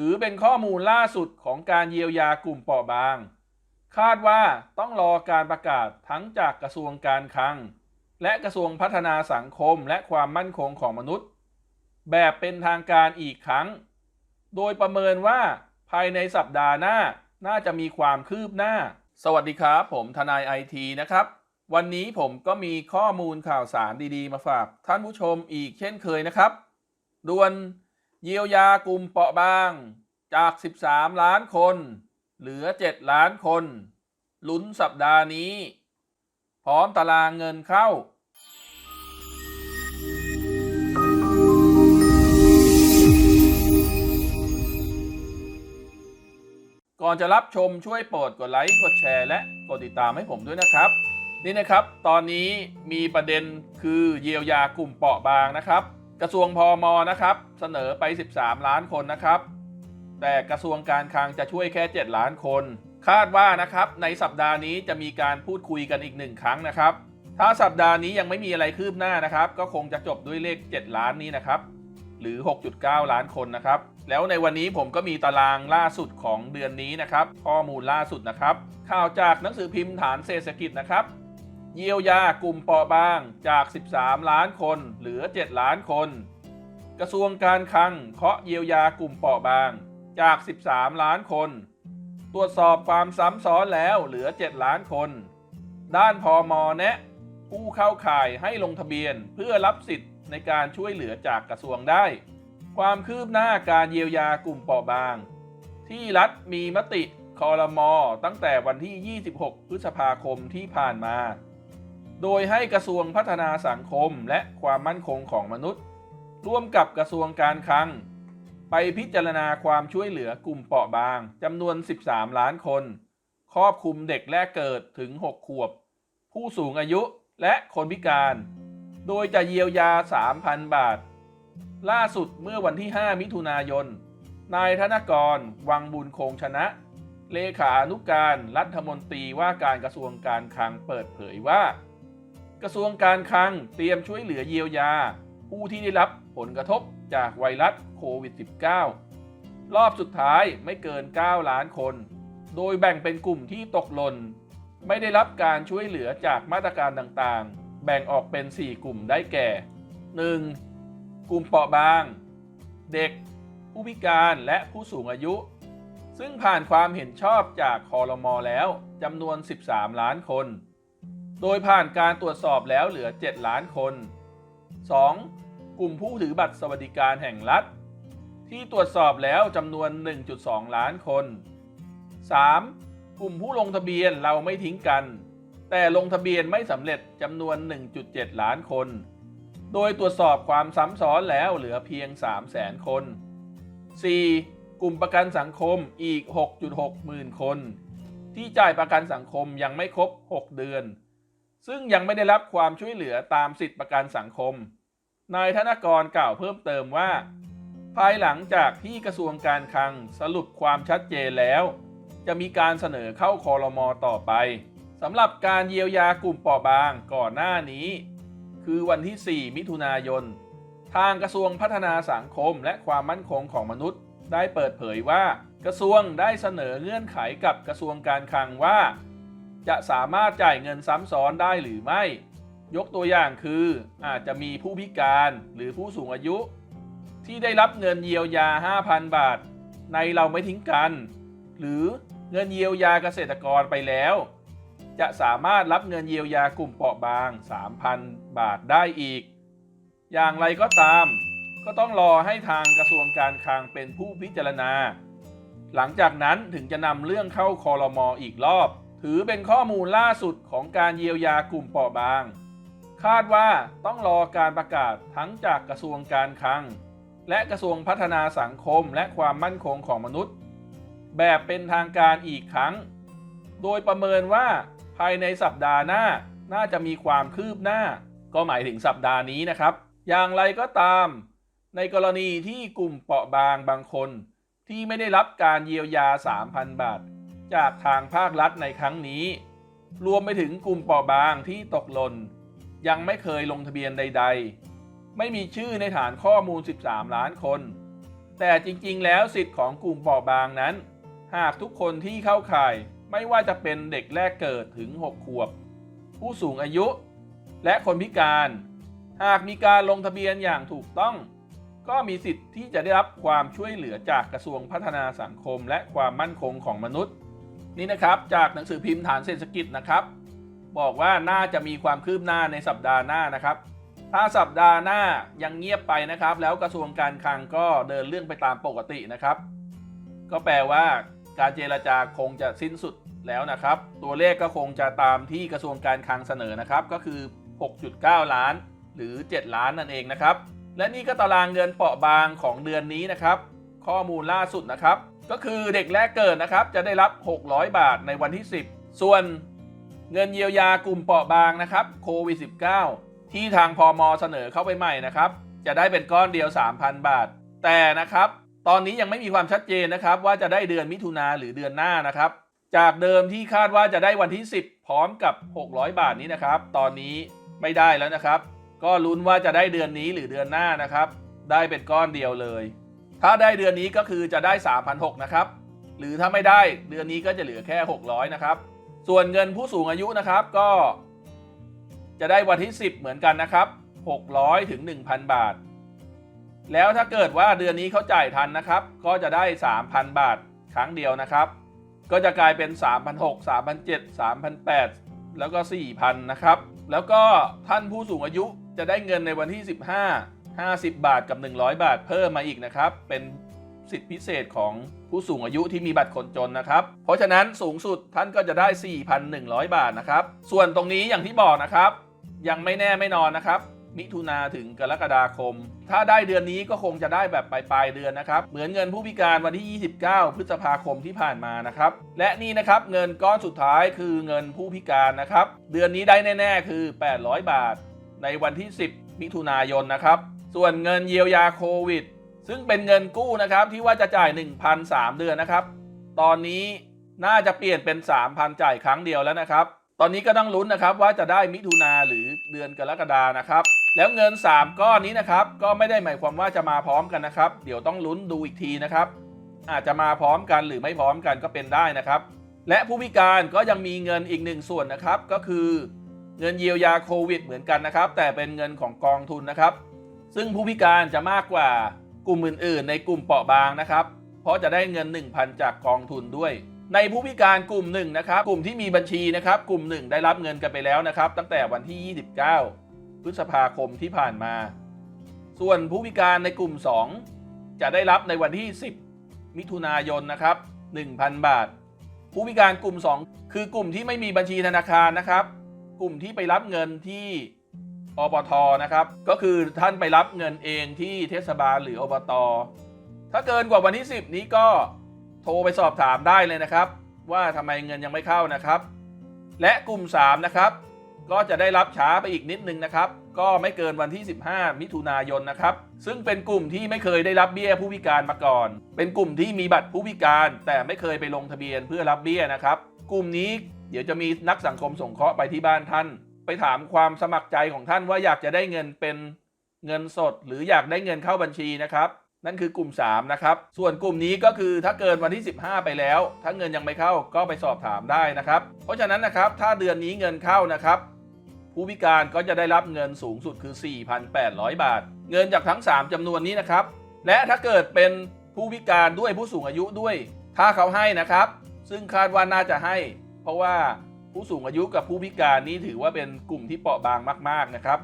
ถือเป็นข้อมูลล่าสุดของการเยียวยากลุ่มเปราะบาง คาดว่าต้องรอการประกาศทั้งจากกระทรวงการคลัง และกระทรวงพัฒนาสังคมและความมั่นคงของมนุษย์ แบบเป็นทางการอีกครั้ง โดยประเมินว่าภายในสัปดาห์หน้าน่าจะมีความคืบหน้า สวัสดีครับ ผมทนายไอทีนะครับ วันนี้ผมก็มีข้อมูลข่าวสารดีๆ มาฝากท่านผู้ชมอีกเช่นเคยนะครับด่วน เยียวยากลุ่มเปราะบางจาก 13 ล้านคน เหลือ 7 ล้านคน ลุ้นสัปดาห์นี้ พร้อมตารางเงินเข้า ก่อนจะรับชมช่วยโปรดกดไลค์ กดแชร์ และกดติดตามให้ผมด้วยนะครับ นี่นะครับ ตอนนี้มีประเด็นคือเยียวยากลุ่มเปราะบางนะครับ กระทรวงพอมนะครับ เสนอไป 13 ล้านคนนะครับ แต่กระทรวงการคลังจะช่วยแค่ 7 ล้านคน คาดว่านะครับในสัปดาห์นี้จะมีการพูดคุยกันอีกหนึ่งครั้งนะครับ ถ้าสัปดาห์นี้ยังไม่มีอะไรคืบหน้านะครับ ก็คงจะจบด้วยเลข 7 ล้านนี้นะครับ หรือ 6.9 ล้านคนนะครับ แล้วในวันนี้ผมก็มีตารางล่าสุดของเดือนนี้นะครับ ข้อมูลล่าสุดนะครับ ข่าวจากหนังสือพิมพ์ฐานเศรษฐกิจนะครับ เยียวยากลุ่มเปราะบางจาก 13 ล้านคนเหลือ 7 ล้านคน กระทรวงการคลังเคาะเยียวยากลุ่มเปราะบางจาก 13 ล้านคน ตรวจสอบความซ้ำซ้อนแล้วเหลือ 7 ล้านคน ด้านพอมแนะผู้เข้าข่ายให้ลงทะเบียนเพื่อรับสิทธิ์ในการช่วยเหลือจากกระทรวงได้ ความคืบหน้าการเยียวยากลุ่มเปราะบาง ที่รัฐมีมติคอรมอตั้งแต่วันที่ 26 พฤษภาคมที่ผ่านมา โดยให้กระทรวงพัฒนาสังคมและความมั่นคงของมนุษย์ ร่วมกับกระทรวงการคลัง ไปพิจารณาความช่วยเหลือกลุ่มเปราะบางจำนวน 13 ล้านคน ครอบคลุมเด็กแรกเกิดถึง 6 ขวบ ผู้สูงอายุและคนพิการ โดยจะเยียวยา 3,000 บาท ล่าสุดเมื่อวันที่ 5 มิถุนายน นายธนกร วังบุญคงชนะ เลขานุการรัฐมนตรีว่าการกระทรวงการคลังเปิดเผยว่า กระทรวงการคลังเตรียมช่วยเหลือเยียวยา ผู้ที่ได้รับผลกระทบจากไวรัสโควิด -19 รอบสุดท้ายไม่เกิน 9 ล้านคน โดยแบ่งเป็นกลุ่มที่ตกหล่น ไม่ได้รับการช่วยเหลือจากมาตรการต่างๆ แบ่งออกเป็น 4 กลุ่มได้แก่ 1. กลุ่มเปราะบาง เด็ก ผู้พิการและผู้สูงอายุ ซึ่งผ่านความเห็นชอบจากคอรมอแล้วจำนวน 13 ล้านคน โดยผ่านการตรวจสอบแล้วเหลือ 7 ล้านคน 2. กลุ่มผู้ถือบัตรสวัสดิการแห่งรัฐ ที่ตรวจสอบแล้วจำนวน 1.2 ล้านคน 3. กลุ่มผู้ลงทะเบียนเราไม่ทิ้งกัน แต่ลงทะเบียนไม่สำเร็จจำนวน 1.7 ล้านคน โดยตรวจสอบความซ้ำซ้อนแล้วเหลือเพียง 300,000 คน 4. กลุ่มประกันสังคมอีก 6.6 หมื่นคน ที่จ่ายประกันสังคมยังไม่ครบ 6 เดือน ซึ่งยังไม่ได้รับความช่วยเหลือตามสิทธิประกันสังคม นายธนกรกล่าวเพิ่มเติมว่า ภายหลังจากที่กระทรวงการคลังสรุปความชัดเจนแล้ว จะมีการเสนอเข้าคอรมอต่อไปสำหรับการเยียวยากลุ่มเปราะบางก่อนหน้านี้ คือวันที่ 4 มิถุนายน ทางกระทรวงพัฒนาสังคมและความมั่นคงของมนุษย์ ได้เปิดเผยว่ากระทรวงได้เสนอเงื่อนไขกับกระทรวงการคลังว่า จะสามารถจ่ายเงินซ้ำซ้อนได้หรือไม่ ยกตัวอย่างคืออาจจะมีผู้พิการหรือผู้สูงอายุ ที่ได้รับเงินเยียวยา 5,000 บาท ในเราไม่ทิ้งกัน หรือเงินเยียวยาเกษตรกรไปแล้ว จะสามารถรับเงินเยียวยากลุ่มเปราะบาง 3,000 บาทได้อีก อย่างไรก็ตาม ก็ต้องรอให้ทางกระทรวงการคลังเป็นผู้พิจารณา หลังจากนั้นถึงจะนำเรื่องเข้าคอรมออีกรอบ ถือเป็นข้อมูลล่าสุดของการเยียวยากลุ่มเปราะบาง คาดว่าต้องรอการประกาศทั้งจากกระทรวงการคลัง และกระทรวงพัฒนาสังคมและความมั่นคงของมนุษย์ แบบเป็นทางการอีกครั้ง โดยประเมินว่าภายในสัปดาห์หน้าน่าจะมีความคืบหน้า ก็หมายถึงสัปดาห์นี้นะครับ อย่างไรก็ตาม ในกรณีที่กลุ่มเปราะบางบางคน ที่ไม่ได้รับการเยียวยา 3,000 บาท จากทางภาครัฐในครั้งนี้ รวมไปถึงกลุ่มเปราะบางที่ตกหล่น ยังไม่เคยลงทะเบียนใด ๆ ไม่มีชื่อในฐานข้อมูล 13 ล้านคน แต่จริงๆ แล้วสิทธิ์ของกลุ่มเปราะบางนั้น หากทุกคนที่เข้าข่ายไม่ว่าจะเป็นเด็กแรกเกิดถึง 6 ขวบ ผู้สูงอายุ และคนพิการ หากมีการลงทะเบียนอย่างถูกต้อง ก็มีสิทธิ์ที่จะได้รับความช่วยเหลือจากกระทรวงพัฒนาสังคมและความมั่นคงของมนุษย์ นี่นะครับจากหนังสือพิมพ์ฐานเศรษฐกิจนะครับ บอกว่าน่าจะมีความคืบหน้าในสัปดาห์หน้านะครับ ถ้าสัปดาห์หน้ายังเงียบไปนะครับ แล้วกระทรวงการคลังก็เดินเรื่องไปตามปกตินะครับ ก็แปลว่าการเจรจาคงจะสิ้นสุดแล้วนะครับ ตัวเลขก็คงจะตามที่กระทรวงการคลังเสนอนะครับ ก็คือ 6.9 ล้าน หรือ 7 ล้านนั่นเองนะครับ และนี่ก็ตารางเงินเปราะบางของเดือนนี้นะครับ ข้อมูลล่าสุดนะครับ ก็คือเด็กแรกเกิดนะครับ จะได้รับ 600 บาทในวันที่ 10 ส่วนเงินเยียวยากลุ่มเปราะบางนะครับโควิด -19 ที่ทางพอมเสนอเข้าไปใหม่นะครับ จะได้เป็นก้อนเดียว 3,000 บาท แต่นะครับ ตอนนี้ยังไม่มีความชัดเจนนะครับ ว่าจะได้เดือนมิถุนาหรือเดือนหน้านะครับ จากเดิมที่คาดว่าจะได้วันที่ 10 พร้อมกับ 600 บาทนี้นะครับ ตอนนี้ไม่ได้แล้วนะครับ ก็ลุ้นว่าจะได้เดือนนี้หรือเดือนหน้านะครับ ได้เป็นก้อนเดียวเลย ถ้าได้เดือนนี้ก็คือจะได้ 3,600นะครับ หรือถ้าไม่ได้เดือนนี้ก็จะเหลือแค่ 600 นะครับ ส่วนเงินผู้สูงอายุนะครับก็ จะได้วันที่ 10 เหมือนกันนะครับ 600 ถึง 1,000 บาท แล้วถ้าเกิดว่าเดือนนี้เขาจ่ายทันนะครับ ก็จะได้ 3,000 บาทครั้งเดียวนะครับ ก็จะกลายเป็น 3,600 3,700 3,800 แล้วก็ 4,000 นะครับ แล้วก็ท่านผู้สูงอายุจะได้เงินในวันที่ 15 50 บาทกับ 100 บาทเพิ่มมาอีกนะครับ เป็นสิทธิพิเศษของผู้สูงอายุที่มีบัตรคนจนนะครับ เพราะฉะนั้นสูงสุดท่านก็จะได้ 4,100 บาทนะครับ ส่วนตรงนี้อย่างที่บอกนะครับ ยังไม่แน่ไม่นอนนะครับ มิถุนาถึงกรกฎาคม ถ้าได้เดือนนี้ก็คงจะได้แบบปลายๆเดือนนะครับ เหมือนเงินผู้พิการวันที่ 29 พฤษภาคมที่ผ่านมานะครับ และนี่นะครับเงินก้อนสุดท้ายคือเงินผู้พิการนะครับ เดือนนี้ได้แน่ ๆ คือ 800 บาท ในวันที่ 10 มิถุนายนนะครับ ส่วนเงินเยียวยาโควิด ซึ่งเป็นเงินกู้นะครับที่ว่าจะจ่าย1,003 เดือนนะครับ ตอนนี้น่าจะเปลี่ยนเป็น 3,000 จ่ายครั้งเดียวแล้วนะครับ ตอนนี้ก็ต้องลุ้นนะครับว่าจะได้มิถุนาหรือเดือนกรกฎานะครับ แล้วเงิน 3 ก้อนนี้นะครับ ก็ไม่ได้หมายความว่าจะมาพร้อมกันนะครับ เดี๋ยวต้องลุ้นดูอีกทีนะครับ อาจจะมาพร้อมกันหรือไม่พร้อมกันก็เป็นได้นะครับ และผู้พิการก็ยังมีเงินอีกหนึ่งส่วนนะครับ ก็คือ เงินเยียวยาโควิด เหมือนกันนะครับ แต่เป็นเงินของกองทุนนะครับ ซึ่งผู้พิการจะมากกว่ากลุ่มอื่นๆ ในกลุ่มเปราะบางนะครับ เพราะจะได้เงิน 1,000 จากกองทุนด้วย ในผู้พิการกลุ่มหนึ่งนะครับ กลุ่มที่มีบัญชีนะครับ กลุ่มหนึ่งได้รับเงินกันไปแล้วนะครับ ตั้งแต่วันที่ 29 พฤษภาคมที่ผ่านมา ส่วนผู้พิการในกลุ่ม 2 จะได้รับในวันที่ 10 มิถุนายนนะครับ 1,000 บาท ผู้พิการกลุ่ม 2 คือกลุ่มที่ไม่มีบัญชีธนาคารนะครับ กลุ่มที่ไปรับเงินที่ อบตนะครับ ก็คือท่านไปรับเงินเองที่เทศบาลหรืออบต ถ้าเกินกว่าวันที่ 10 นี้ก็โทรไปสอบถามได้เลยนะครับ ว่าทำไมเงินยังไม่เข้านะครับ และกลุ่ม 3 นะครับ ก็จะได้รับช้าไปอีกนิดนึงนะครับ ก็ไม่เกินวันที่ 15 มิถุนายนนะครับ ซึ่งเป็นกลุ่มที่ไม่เคยได้รับเบี้ยผู้พิการมาก่อน เป็นกลุ่มที่มีบัตรผู้พิการ แต่ไม่เคยไปลงทะเบียนเพื่อรับเบี้ยนะครับ กลุ่มนี้เดี๋ยวจะมีนักสังคมสงเคราะห์ไปที่บ้านท่าน ไปถามความสมัครใจของท่านว่าอยากจะได้เงินเป็นเงินสด หรืออยากได้เงินเข้าบัญชีนะครับนั่นคือกลุ่ม 3 นะครับ ส่วนกลุ่มนี้ก็คือถ้าเกินวันที่ 15 ไปแล้ว ถ้าเงินยังไม่เข้าก็ไปสอบถามได้นะครับ เพราะฉะนั้นนะครับ ถ้าเดือนนี้เงินเข้านะครับ ผู้พิการก็จะได้รับเงินสูงสุดคือ 4,800 บาท เงินจากทั้ง 3จำนวนนี้นะครับ และถ้าเกิดเป็นผู้พิการด้วยผู้สูงอายุด้วย ถ้าเขาให้นะครับ ซึ่งคาดว่าน่าจะให้ เพราะว่า ผู้สูงอายุกับผู้พิการนี้ถือว่าเป็นกลุ่มที่เปราะบางมาก ๆนะครับ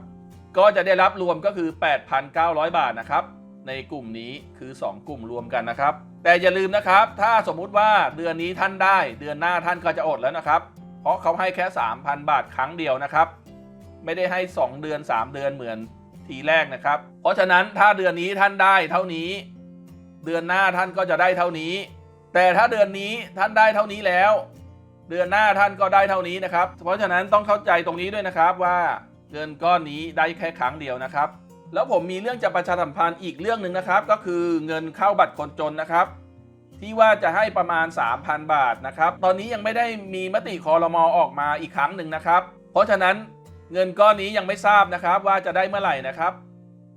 ก็จะได้รับรวมก็คือ 8,900 บาทนะครับ ในกลุ่มนี้คือ 2 กลุ่มรวมกันนะครับ แต่อย่าลืมนะครับ ถ้าสมมุติว่าเดือนนี้ท่านได้ เดือนหน้าท่านก็จะอดแล้วนะครับ เพราะเขาให้แค่ 3,000 บาทครั้งเดียวนะครับ ไม่ได้ให้ 2 เดือน 3 เดือนเหมือนทีแรกนะครับ เพราะฉะนั้นถ้าเดือนนี้ท่านได้เท่านี้ เดือนหน้าท่านก็จะได้เท่านี้ แต่ถ้าเดือนนี้ท่านได้เท่านี้แล้ว เดือนหน้าท่านก็ได้เท่านี้นะครับ เพราะฉะนั้นต้องเข้าใจตรงนี้ด้วยนะครับว่าเงินก้อนนี้ได้แค่ครั้งเดียวนะครับ แล้วผมมีเรื่องจะประชาสัมพันธ์อีกเรื่องหนึ่งนะครับ ก็คือเงินเข้าบัตรคนจนนะครับ ที่ว่าจะให้ประมาณ 3,000 บาทนะครับ ตอนนี้ยังไม่ได้มีมติคอรมอออกมาอีกครั้งหนึ่งนะครับ เพราะฉะนั้นเงินก้อนนี้ยังไม่ทราบนะครับว่าจะได้เมื่อไหร่นะครับ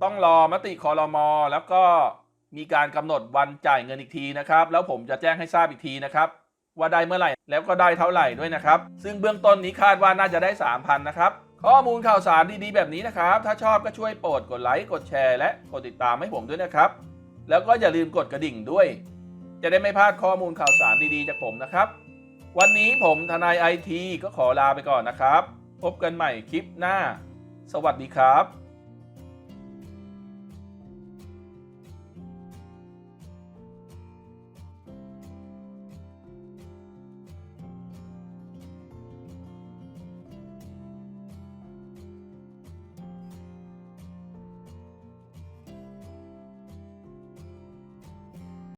ต้องรอมติคอรมอแล้วก็มีการกำหนดวันจ่ายเงินอีกทีนะครับ แล้วผมจะแจ้งให้ทราบอีกทีนะครับ ว่าได้เมื่อไหร่ แล้วก็ได้เท่าไหร่ด้วยนะครับ ซึ่งเบื้องต้นนี้คาดว่าน่าจะได้ 3,000 นะครับ ข้อมูลข่าวสารดีๆแบบนี้นะครับ ถ้าชอบก็ช่วยโปรดกดไลค์ กดแชร์ และกดติดตามให้ผมด้วยนะครับ แล้วก็อย่าลืมกดกระดิ่งด้วย จะได้ไม่พลาดข้อมูลข่าวสารดีๆจากผมนะครับ วันนี้ผมทนายไอทีก็ขอลาไปก่อนนะครับ พบกันใหม่คลิปหน้า สวัสดีครับ